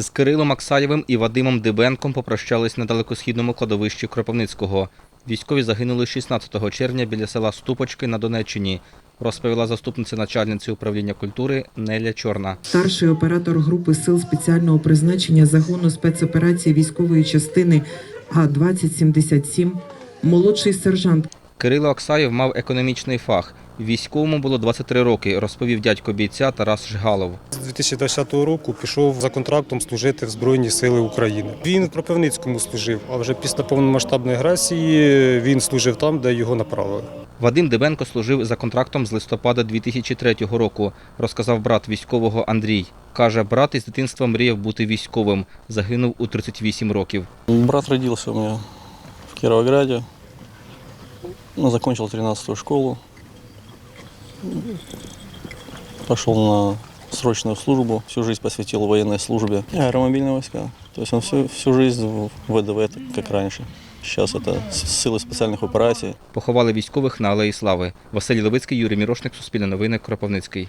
З Кирилом Аксаєвим і Вадимом Дибенком попрощались на далекосхідному кладовищі Кропивницького. Військові загинули 16 червня біля села Ступочки на Донеччині, розповіла заступниця начальниці управління культури Неля Чорна. старший оператор групи сил спеціального призначення загону спецоперації військової частини А-2077, молодший сержант Кирило Аксаєв мав економічний фах. Військовому було 23 роки, розповів дядько бійця Тарас Жгалов. З 2010 року пішов за контрактом служити в Збройні Сили України. Він в Кропивницькому служив, а вже після повномасштабної агресії він служив там, де його направили. Вадим Дибенко служив за контрактом з листопада 2003 року, розказав брат військового Андрій. Каже, брат із дитинства мріяв бути військовим. Загинув у 38 років. Брат родился у меня в Кировограде. Ну, закончил 13-ю школу. Пошел на срочную службу. Всю жизнь посвятил военной службе. И аэромобильные войска. То есть он всю, всю жизнь в ВДВ, это как раньше. Сейчас это с- силы специальных операций. Поховали військових на Алеї Слави. Василь Левицький, Юрій Мірошник, Суспільне новини, Кропивницький.